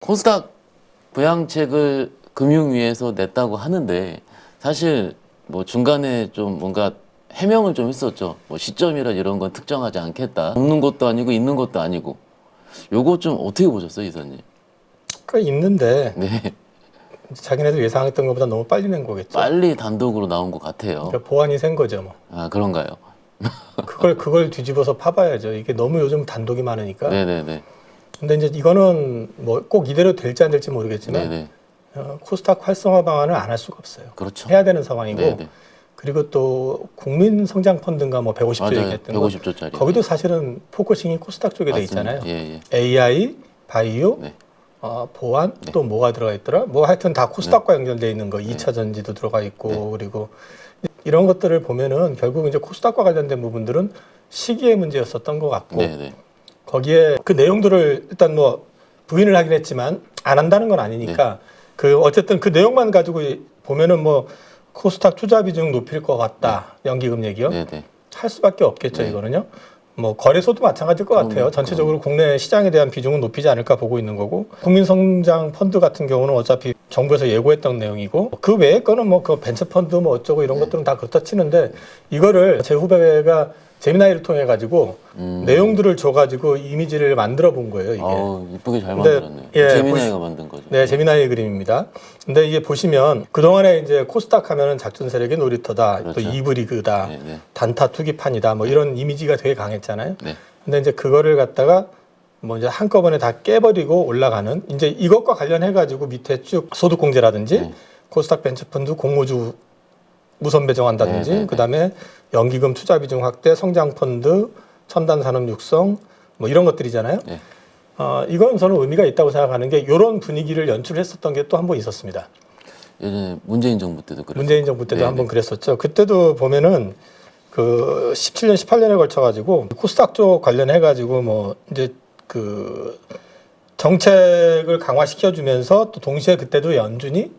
코스닥 부양책을 금융위에서 냈다고 하는데 사실 뭐 중간에 좀 뭔가 해명을 좀 했었죠. 뭐 시점이라 이런 건 특정하지 않겠다. 없는 것도 아니고 있는 것도 아니고. 요거 좀 어떻게 보셨어요, 이사님? 그 있는데 네. 자기네들 예상했던 것보다 너무 빨리 낸 거겠죠. 빨리 단독으로 나온 것 같아요. 그러니까 보안이 센 거죠, 뭐. 아, 그런가요? 그걸 그걸 뒤집어서 파봐야죠. 이게 너무 요즘 단독이 많으니까. 네네네. 근데 이제 이거는 뭐 꼭 이대로 될지 안 될지 모르겠지만 네네. 어, 코스닥 활성화 방안을 안 할 수가 없어요. 그렇죠. 해야 되는 상황이고 네네. 그리고 또 국민 성장 펀드인가 뭐 150조 맞아요. 얘기했던 거 150조짜리. 거기도 사실은 포커싱이 코스닥 쪽에 돼 있잖아요. 예, 예. AI, 바이오, 네. 어, 보안 네. 또 뭐가 들어가 있더라? 뭐 하여튼 다 코스닥과 연결돼 있는 거 2차 전지도 들어가 있고 네. 그리고 이런 것들을 보면은 결국 이제 코스닥과 관련된 부분들은 시기의 문제였었던 것 같고 네 네. 거기에 그 내용들을 일단 뭐 부인을 하긴 했지만 안 한다는 건 아니니까 네. 그 어쨌든 그 내용만 가지고 보면은 뭐 코스닥 투자 비중 높일 것 같다 연기금 얘기요 네 네. 할 수밖에 없겠죠 네. 이거는요 뭐 거래소도 마찬가지일 것 그럼요, 같아요 전체적으로 국내 시장에 대한 비중은 높이지 않을까 보고 있는 거고 국민성장 펀드 같은 경우는 어차피 정부에서 예고했던 내용이고 그 외의 거는 뭐 그 벤처 펀드 뭐 어쩌고 이런 네. 것들은 다 그렇다 치는데 이거를 제 후배가 제미나이를 통해 가지고 음. 내용들을 줘가지고 이미지를 만들어 본 거예요 이게. 아우, 이쁘게 잘 근데, 만들었네요. 예, 재미나이가 만든 거죠. 네, 재미나이 그림입니다. 근데 이게 보시면 그동안에 이제 코스닥 하면은 작전 세력의 놀이터다, 그렇죠. 또 이브 리그다, 네, 네. 단타 투기판이다, 뭐 이런 이미지가 되게 강했잖아요. 네. 근데 이제 그거를 갖다가 뭐 이제 한꺼번에 다 깨버리고 올라가는 이제 이것과 관련해 가지고 밑에 쭉 소득 공제라든지 네. 코스닥 벤처펀드 공모주 무선 배정한다든지 네, 네, 네. 그다음에 연기금 투자 비중 확대, 성장 펀드, 첨단 산업 육성 뭐 이런 것들이잖아요. 네. 어, 이건 저는 의미가 있다고 생각하는 게 이런 분위기를 연출했었던 게 또 한 번 있었습니다. 예전에 문재인 정부 때도 그랬어요. 문재인 정부 때도 네, 한번 네. 그랬었죠. 그때도 보면은 그 17년, 18년에 걸쳐 가지고 코스닥 쪽 관련해 가지고 뭐 이제 그 정책을 강화시켜 주면서 또 동시에 그때도 연준이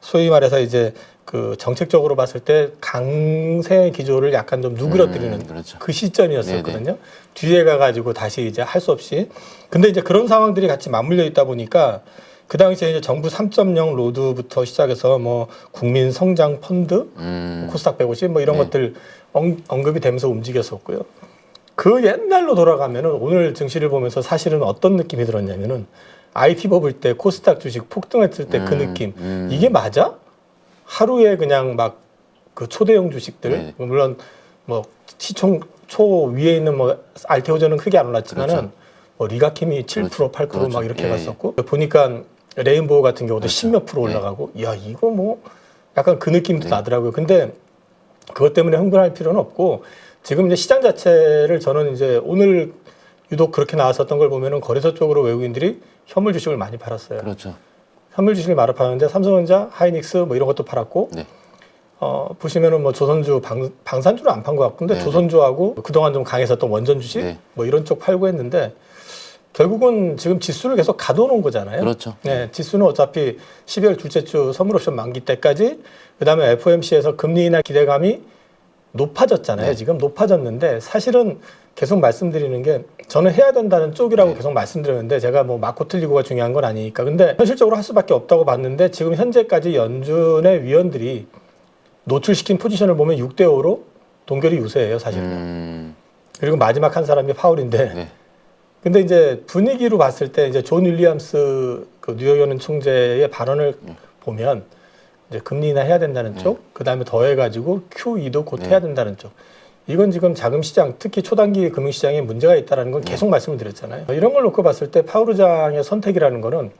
소위 말해서 이제 그 정책적으로 봤을 때 강세 기조를 약간 좀 누그러뜨리는 음, 그렇죠. 그 시점이었었거든요. 뒤에 가가지고 다시 이제 할 수 없이. 근데 이제 그런 상황들이 같이 맞물려 있다 보니까 그 당시에 이제 정부 3.0 로드부터 시작해서 뭐 국민 성장 펀드, 음. 코스닥 150 뭐 이런 네. 것들 언, 언급이 되면서 움직였었고요. 그 옛날로 돌아가면은 오늘 증시를 보면서 사실은 어떤 느낌이 들었냐면은 IT 버블 때 코스닥 주식 폭등했을 때그 음, 느낌. 음. 이게 맞아? 하루에 그냥 막 그 초대형 주식들 네. 물론 뭐 시총 초 위에 있는 뭐 알테오전은 크게 안 올랐지만은 그렇죠. 뭐 리가킴이 7% 그렇죠. 8% 그렇죠. 막 이렇게 예, 갔었고 보니까 레인보우 같은 경우도 그렇죠. 십몇 프로 예. 올라가고 야 이거 뭐 약간 그 느낌도 네. 나더라고요. 근데 그것 때문에 흥분할 필요는 없고 지금 이제 시장 자체를 저는 이제 오늘 유독 그렇게 나왔었던 걸 보면은 거래소 쪽으로 외국인들이 현물 주식을 많이 팔았어요. 그렇죠. 현물 주식을 많이 파는데 삼성전자, 하이닉스 뭐 이런 것도 팔았고 네. 어, 보시면은 뭐 조선주 방, 방산주는 안판 것 같고 근데 네, 조선주하고 그동안 좀 강했었던 원전 주식 네. 뭐 이런 쪽 팔고 했는데 결국은 지금 지수를 계속 가둬놓은 거잖아요. 그렇죠. 네, 지수는 어차피 12월 둘째 주 선물 옵션 만기 때까지 그다음에 FOMC에서 금리 인하 기대감이 높아졌잖아요. 네. 지금 높아졌는데 사실은 계속 말씀드리는 게 저는 해야 된다는 쪽이라고 네. 계속 말씀드렸는데 제가 뭐 맞고 틀리고가 중요한 건 아니니까 근데 현실적으로 할 수밖에 없다고 봤는데 지금 현재까지 연준의 위원들이 노출시킨 포지션을 보면 6대 5로 동결이 유세예요, 사실은. 음. 그리고 마지막 한 사람이 파울인데 네. 근데 이제 분위기로 봤을 때 이제 존 윌리엄스 그 뉴욕 연은 총재의 발언을 네. 보면 이제 금리 인하 해야 된다는 쪽, 그 다음에 더해가지고 QE도 곧 네. 해야 된다는 쪽. 이건 지금 자금 시장, 특히 초단기 금융 시장에 문제가 있다라는 건 계속 말씀을 드렸잖아요. 이런 걸 놓고 봤을 때 파우르 장의 선택이라는 거는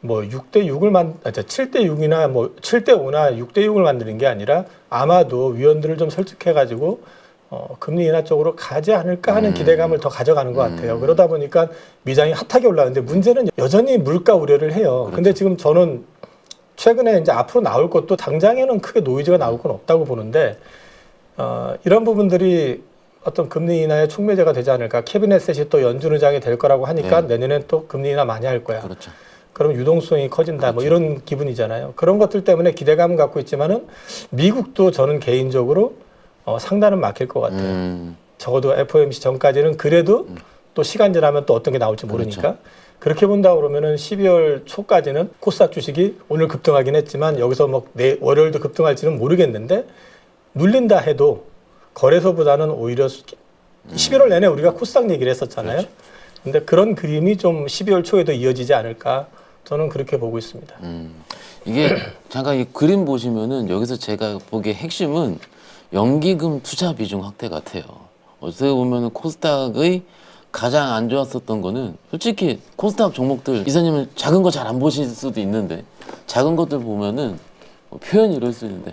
뭐 6대 6을 만, 아, 7대 6이나 뭐 7대 5나 6대 6을 만드는 게 아니라 아마도 위원들을 좀 설득해가지고 어, 금리 인하 쪽으로 가지 않을까 하는 음. 기대감을 더 가져가는 것 같아요. 음. 그러다 보니까 미장이 핫하게 올라가는데 문제는 여전히 물가 우려를 해요. 그렇죠. 근데 지금 저는 최근에 이제 앞으로 나올 것도 당장에는 크게 노이즈가 나올 건 없다고 보는데 어, 이런 부분들이 어떤 금리 인하의 촉매제가 되지 않을까. 캐비넷셋이 또 연준 의장이 될 거라고 하니까 네. 내년엔 또 금리 인하 많이 할 거야. 그렇죠. 그럼 유동성이 커진다. 뭐 그렇죠. 이런 기분이잖아요. 그런 것들 때문에 기대감을 갖고 있지만은 미국도 저는 개인적으로 어, 상단은 막힐 것 같아요. 음. 적어도 FOMC 전까지는 그래도 또 시간 지나면 또 어떤 게 나올지 모르니까. 그렇죠. 그렇게 본다 그러면은 12월 초까지는 코스닥 주식이 오늘 급등하긴 했지만 여기서 뭐 내 월요일도 급등할지는 모르겠는데 눌린다 해도 거래소보다는 오히려 수- 11월 내내 우리가 코스닥 얘기를 했었잖아요. 그렇죠. 근데 그런 그림이 좀 12월 초에도 이어지지 않을까 저는 그렇게 보고 있습니다. 음, 이게 잠깐 이 그림 보시면은 여기서 제가 보기에 핵심은 연기금 투자 비중 확대 같아요. 어떻게 보면은 코스닥의 가장 안 좋았었던 거는 솔직히 코스닥 종목들 이사님은 작은 거 잘 안 보실 수도 있는데 작은 것들 보면은 뭐 표현이 이럴 수 있는데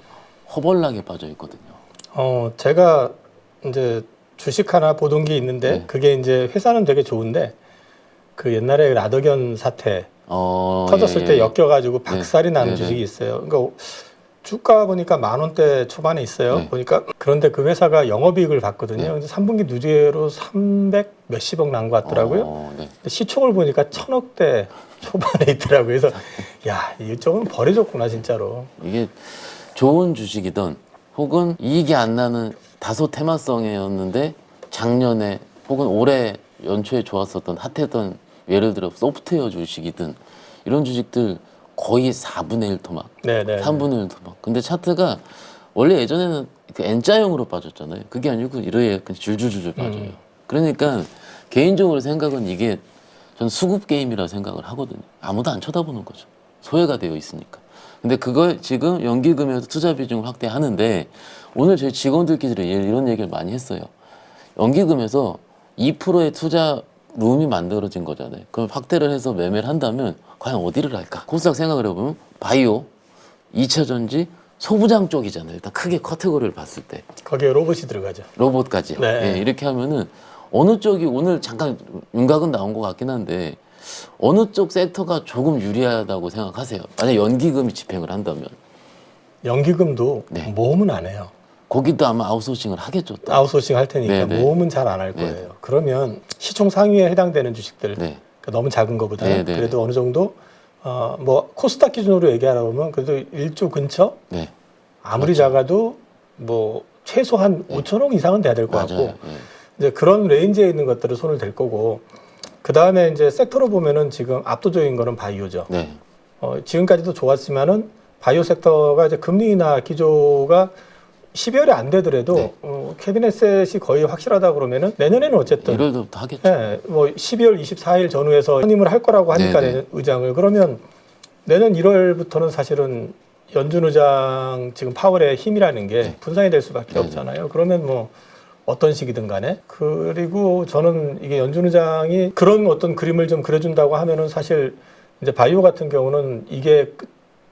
허벌나게 빠져 있거든요. 어, 제가 이제 주식 하나 보던 게 있는데 네. 그게 이제 회사는 되게 좋은데 그 옛날에 라더견 사태 어, 터졌을 예, 때 예. 엮여가지고 박살이 나는 네, 네. 주식이 있어요. 그러니까 주가 보니까 만 원대 초반에 있어요. 네. 보니까 그런데 그 회사가 영업이익을 봤거든요. 네. 근데 3분기 누계로 300 몇십억 난 것 같더라고요. 어, 네. 시총을 보니까 천억대 초반에 있더라고요. 그래서 야 이쪽은 버려졌구나 진짜로. 이게 좋은 주식이든 혹은 이익이 안 나는 다소 테마성이었는데 작년에 혹은 올해 연초에 좋았었던 핫했던 예를 들어 소프트웨어 주식이든 이런 주식들 거의 4분의 1 토막, 네네. 3분의 1 토막. 근데 차트가 원래 예전에는 그 N자형으로 빠졌잖아요. 그게 아니고 이렇게 그냥 줄줄줄줄 빠져요. 음. 그러니까 개인적으로 생각은 이게 전 수급 게임이라 생각을 하거든요. 아무도 안 쳐다보는 거죠. 소외가 되어 있으니까. 근데 그걸 지금 연기금에서 투자 비중을 확대하는데 오늘 저희 직원들끼리 이런 얘기를 많이 했어요. 연기금에서 2%의 투자 룸이 만들어진 거잖아요. 그럼 확대를 해서 매매를 한다면 과연 어디를 할까? 코스닥 생각을 해보면 바이오, 2차 전지, 소부장 쪽이잖아요. 일단 크게 카테고리를 봤을 때. 거기에 로봇이 들어가죠. 로봇까지. 네. 예, 이렇게 하면은 어느 쪽이 오늘 잠깐 윤곽은 나온 것 같긴 한데 어느 쪽 섹터가 조금 유리하다고 생각하세요? 만약 연기금이 집행을 한다면 연기금도 네. 모험은 안 해요. 거기도 아마 아웃소싱을 하겠죠. 또. 아웃소싱 할 테니까 네, 네. 모험은 잘 안할 네. 거예요. 그러면 시총 상위에 해당되는 주식들 네. 그러니까 너무 작은 것보다는 네, 네, 그래도 어느 정도 어, 뭐 코스닥 기준으로 얘기하라 보면 그래도 1조 근처 네. 아무리 그렇죠. 작아도 뭐 최소한 5천억 이상은 돼야 될 것 같고 맞아요. 예. 이제 그런 레인지에 있는 것들을 손을 댈 거고 그 다음에 이제 섹터로 보면은 지금 압도적인 거는 바이오죠. 네. 어, 지금까지도 좋았지만은 바이오 섹터가 이제 금리 인하 기조가 12월에 안 되더라도 네. 어, 캐비넷셋이 거의 확실하다 그러면은 내년에는 어쨌든 1월부터 하겠죠. 예, 뭐 12월 24일 전후에서 선임을 할 거라고 하니까 네네. 내년 의장을 그러면 내년 1월부터는 사실은 연준 의장 지금 파월의 힘이라는 게 네. 분산이 될 수밖에 네네. 없잖아요. 그러면 뭐 어떤 식이든 간에 그리고 저는 이게 연준 의장이 그런 어떤 그림을 좀 그려준다고 하면은 사실 이제 바이오 같은 경우는 이게 끝-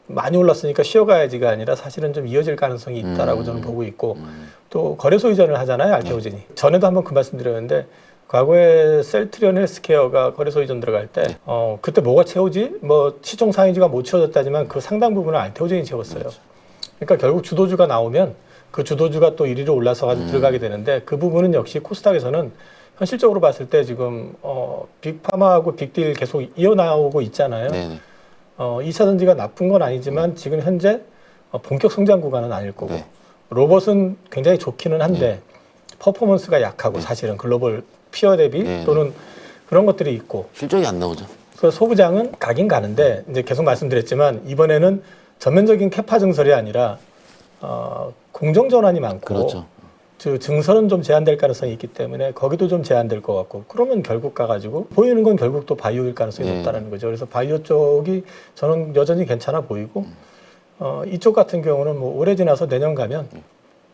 많이 올랐으니까 쉬어가야지가 아니라 사실은 좀 이어질 가능성이 있다라고 음. 저는 보고 있고 음, 또 거래소 이전을 하잖아요 알테오젠이 전에도 한번 그 말씀드렸는데 과거에 셀트리온 헬스케어가 거래소 이전 들어갈 때 네. 어, 그때 뭐가 채우지 뭐 시총 상위주가 못 채워졌다지만 그 상당 부분을 알테오젠이 채웠어요 그렇죠. 그러니까 결국 주도주가 나오면 그 주도주가 또 1위로 올라서 가지고 음. 들어가게 되는데 그 부분은 역시 코스닥에서는 현실적으로 봤을 때 지금 어, 빅파마하고 빅딜 계속 이어나오고 있잖아요 네네. 어, 2차 전지가 나쁜 건 아니지만 지금 현재 어, 본격 성장 구간은 아닐 거고 네. 로봇은 굉장히 좋기는 한데 퍼포먼스가 약하고 사실은 글로벌 피어 대비 네. 또는 그런 것들이 있고 실적이 안 나오죠. 그래서 소부장은 가긴 가는데 이제 계속 말씀드렸지만 이번에는 전면적인 캐파 증설이 아니라 어, 공정 전환이 많고 그렇죠. 그 증설은 좀 제한될 가능성이 있기 때문에 거기도 좀 제한될 것 같고 그러면 결국 가가지고 보이는 건 결국 또 바이오일 가능성이 네. 높다는 거죠. 그래서 바이오 쪽이 저는 여전히 괜찮아 보이고 어, 이쪽 같은 경우는 뭐 올해 지나서 내년 가면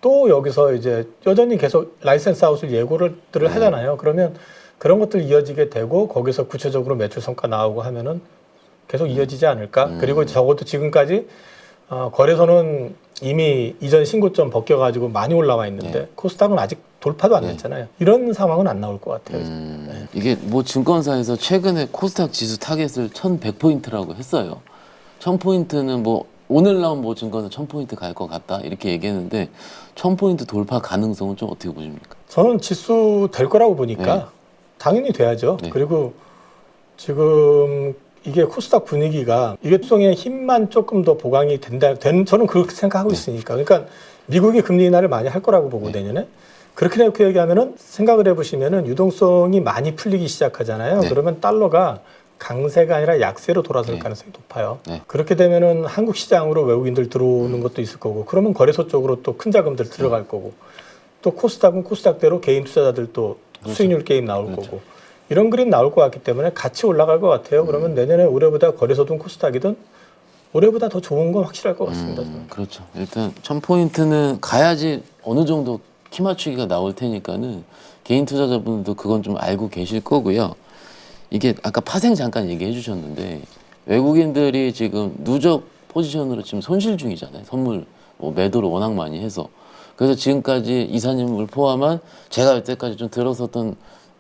또 여기서 이제 여전히 계속 라이센스 아웃을 예고를 들을 네. 하잖아요. 그러면 그런 것들 이어지게 되고 거기서 구체적으로 매출 성과 나오고 하면은 계속 이어지지 않을까. 음. 그리고 적어도 지금까지 어, 거래소는 이미 이전 신고점 벗겨가지고 많이 올라와 있는데 네. 코스닥은 아직 돌파도 안 네. 됐잖아요. 이런 상황은 안 나올 것 같아요. 음, 이게 뭐 증권사에서 최근에 코스닥 지수 타겟을 1100포인트라고 했어요. 1000포인트는 뭐 오늘 나온 뭐 증거는 1000포인트 갈 것 같다 이렇게 얘기했는데 1000포인트 돌파 가능성은 좀 어떻게 보십니까? 저는 지수 될 거라고 보니까 네. 당연히 돼야죠. 네. 그리고 지금 이게 코스닥 분위기가 투성의 힘만 조금 더 보강이 된다. 된 저는 그렇게 생각하고 네. 있으니까. 그러니까 미국이 금리 인하를 많이 할 거라고 보고 네. 내년에 그렇게 이렇게 얘기하면은 생각을 해보시면은 유동성이 많이 풀리기 시작하잖아요. 네. 그러면 달러가 강세가 아니라 약세로 돌아설 네. 가능성이 높아요. 네. 그렇게 되면은 한국 시장으로 외국인들 들어오는 것도 있을 거고, 그러면 거래소 쪽으로 또 큰 자금들 들어갈 거고, 또 코스닥은 코스닥대로 개인 투자자들 또 그렇죠. 수익률 게임 나올 그렇죠. 거고, 이런 그림 나올 것 같기 때문에 같이 올라갈 것 같아요. 그러면 음. 내년에 올해보다 거래소든 코스닥이든 올해보다 더 좋은 건 확실할 것 같습니다. 저는. 음, 그렇죠. 일단 천 포인트는 가야지 어느 정도 키 맞추기가 나올 테니까는 개인 투자자분들도 그건 좀 알고 계실 거고요. 이게 아까 파생 잠깐 얘기해 주셨는데 외국인들이 지금 누적 포지션으로 지금 손실 중이잖아요. 선물 뭐 매도를 워낙 많이 해서 그래서 지금까지 이사님을 포함한 제가 여태까지 좀 들었었던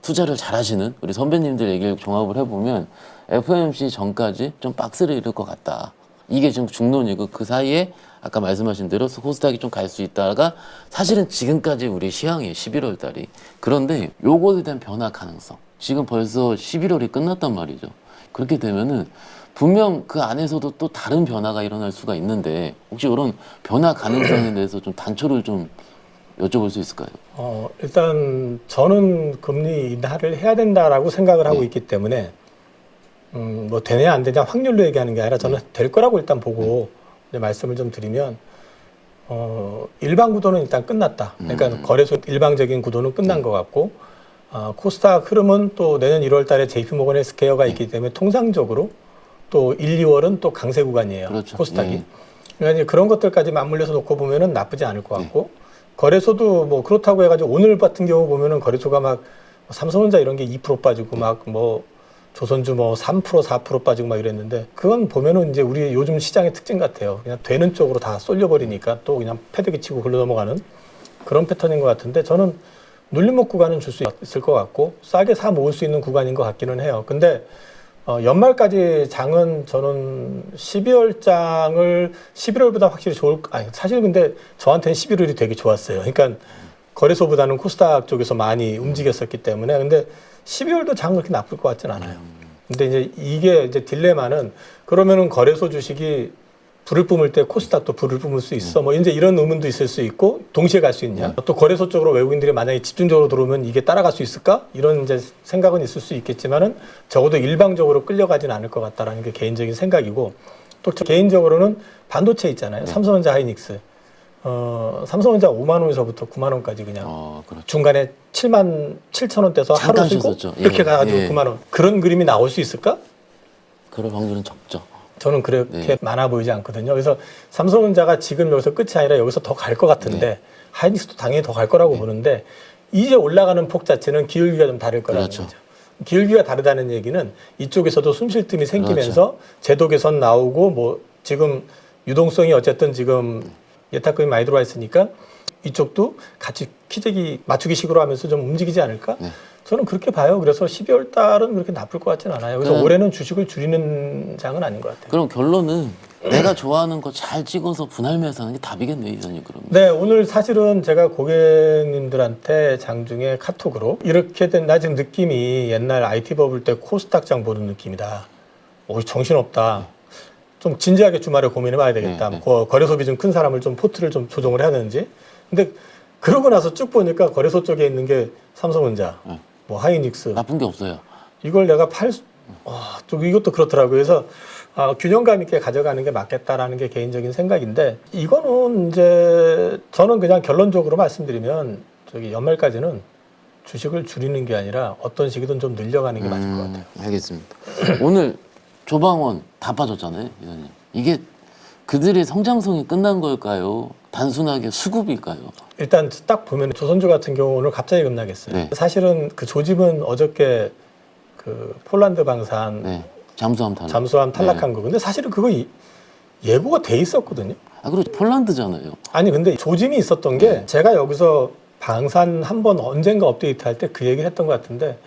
투자를 잘하시는 우리 선배님들 얘기를 종합을 해보면 FOMC 전까지 좀 박스를 잃을 것 같다. 이게 지금 중론이고 그 사이에 아까 말씀하신 대로 코스닥이 좀 갈 수 있다가 사실은 지금까지 우리 시황이에요 11월 달이. 그런데 요거에 대한 변화 가능성. 지금 벌써 11월이 끝났단 말이죠. 그렇게 되면은 분명 그 안에서도 또 다른 변화가 일어날 수가 있는데 혹시 이런 변화 가능성에 대해서 좀 단초를 좀 여쭤볼 수 있을까요? 어, 일단 저는 금리 인하를 해야 된다라고 생각을 하고 네. 있기 때문에 음, 뭐 되냐 안 되냐 확률로 얘기하는 게 아니라 저는 될 거라고 일단 보고 이제 말씀을 좀 드리면 어, 일반 구도는 일단 끝났다. 그러니까 음. 거래소 일방적인 구도는 끝난 것 같고 어, 코스닥 흐름은 또 내년 1월 달에 JP 모건 헬스케어가 있기 때문에 통상적으로 또 1, 2월은 또 강세 구간이에요. 그렇죠. 코스닥이. 네. 그러니까 이제 그런 것들까지 맞물려서 놓고 보면은 나쁘지 않을 것 같고 거래소도 뭐 그렇다고 해가지고 오늘 같은 경우 보면은 거래소가 막 삼성전자 이런 게 2% 빠지고 막 뭐 조선주 뭐 3% 4% 빠지고 막 이랬는데 그건 보면은 이제 우리 요즘 시장의 특징 같아요. 그냥 되는 쪽으로 다 쏠려버리니까 또 그냥 패드기 치고 흘러 넘어가는 그런 패턴인 것 같은데 저는 눌림목 구간은 줄 수 있을 것 같고 싸게 사 모을 수 있는 구간인 것 같기는 해요. 근데 어, 연말까지 장은 저는 12월 장을 11월보다 확실히 좋을 아니 사실 근데 저한테는 11월이 되게 좋았어요. 그러니까 거래소보다는 코스닥 쪽에서 많이 움직였었기 때문에 근데 12월도 장 그렇게 나쁠 것 같진 않아요. 근데 이제 이게 이제 딜레마는 그러면은 거래소 주식이 불을 뿜을 때 코스닥도 불을 뿜을 수 있어. 뭐 이제 이런 의문도 있을 수 있고 동시에 갈 수 있냐. 또 거래소 쪽으로 외국인들이 만약에 집중적으로 들어오면 이게 따라갈 수 있을까? 이런 이제 생각은 있을 수 있겠지만은 적어도 일방적으로 끌려가진 않을 것 같다라는 게 개인적인 생각이고 또저 개인적으로는 반도체 있잖아요. 삼성전자 하이닉스. 어, 삼성전자 5만 원에서부터 9만 원까지 그냥 어 그렇죠. 중간에 7만 7천 원대에서 잠깐 하루 쉬고 쉬었었죠. 이렇게 예, 가가지고 예. 9만 원 그런 그림이 나올 수 있을까? 그럴 확률은 적죠. 저는 그렇게 네. 많아 보이지 않거든요. 그래서 삼성전자가 지금 여기서 끝이 아니라 여기서 더 갈 것 같은데 네. 하이닉스도 당연히 더 갈 거라고 보는데 이제 올라가는 폭 자체는 기울기가 좀 다를 거라는 그렇죠. 거죠. 기울기가 다르다는 얘기는 이쪽에서도 숨쉴 틈이 생기면서 그렇죠. 제도 개선 나오고 뭐 지금 유동성이 어쨌든 지금 예탁금이 많이 들어와 있으니까 이쪽도 같이 키재기 맞추기식으로 하면서 좀 움직이지 않을까? 네. 저는 그렇게 봐요. 그래서 12월 달은 그렇게 나쁠 것 같지는 않아요. 그래서 네. 올해는 주식을 줄이는 장은 아닌 것 같아요. 그럼 결론은 내가 좋아하는 거 잘 찍어서 분할 매수 하는 게 답이겠네요, 이사님 그러면. 네, 오늘 사실은 제가 고객님들한테 장중에 카톡으로 이렇게 된, 나 지금 느낌이 옛날 IT 버블 때 코스닥 장 보는 느낌이다. 오, 정신없다. 좀 진지하게 주말에 고민해 봐야 되겠다. 네, 네. 거- 거래 소비 좀 큰 사람을 좀 포트를 좀 조정을 해야 되는지. 근데 그러고 나서 쭉 보니까 거래소 쪽에 있는 게 삼성전자, 네. 뭐 하이닉스, 나쁜 게 없어요. 이걸 내가 팔, 수- 와, 또 이것도 그렇더라고요. 그래서 아, 균형감 있게 가져가는 게 맞겠다라는 게 개인적인 생각인데 이거는 이제 저는 그냥 결론적으로 말씀드리면 저기 연말까지는 주식을 줄이는 게 아니라 어떤 식이든 좀 늘려가는 게 맞을 것 같아요. 음, 알겠습니다. 오늘 조방원 다 빠졌잖아요, 이사님. 이게 그들의 성장성이 끝난 걸까요? 단순하게 수급일까요? 일단 딱 보면 조선주 같은 경우 오늘 갑자기 급락했어요. 네. 사실은 그 조짐은 어저께 그 폴란드 방산 네, 잠수함 탈락. 잠수함 탈락한 거. 근데 사실은 그거 이- 예고가 돼 있었거든요. 아, 그리고 폴란드잖아요. 아니 근데 조짐이 있었던 게 제가 여기서 방산 한 번 언젠가 업데이트 할 때 그 얘기를 했던 것 같은데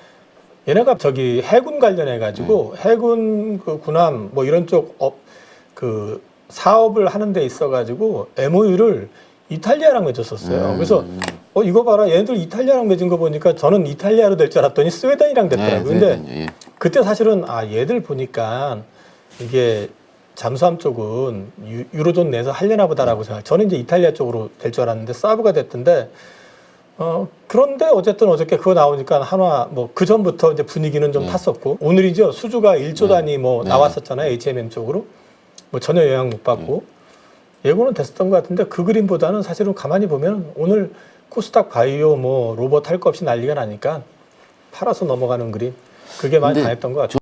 얘네가 저기 해군 관련해 가지고 해군 그 군함 뭐 이런 쪽 업 그 사업을 하는 데 있어 가지고 MOU를 이탈리아랑 맺었었어요. 음. 그래서 어 이거 봐라 얘네들 이탈리아랑 맺은 거 보니까 저는 이탈리아로 될 줄 알았더니 스웨덴이랑 됐더라고요. 네, 근데 네, 예. 그때 사실은 아 얘들 보니까 이게 잠수함 쪽은 유, 유로존 내에서 할려나 보다라고 생각. 저는 이제 이탈리아 쪽으로 될 줄 알았는데 사브가 됐던데 어, 그런데 어쨌든 어저께 그거 나오니까 한화 뭐 그 전부터 이제 분위기는 좀 네. 탔었고 오늘이죠 수주가 1조 네. 단위 뭐 네. 나왔었잖아요 HMM 쪽으로 뭐 전혀 영향 못 받고 예고는 됐었던 것 같은데 그 그림보다는 사실은 가만히 보면 오늘 코스닥 바이오 뭐 로봇 할 거 없이 난리가 나니까 팔아서 넘어가는 그림 그게 많이 근데 당했던 것 같아요.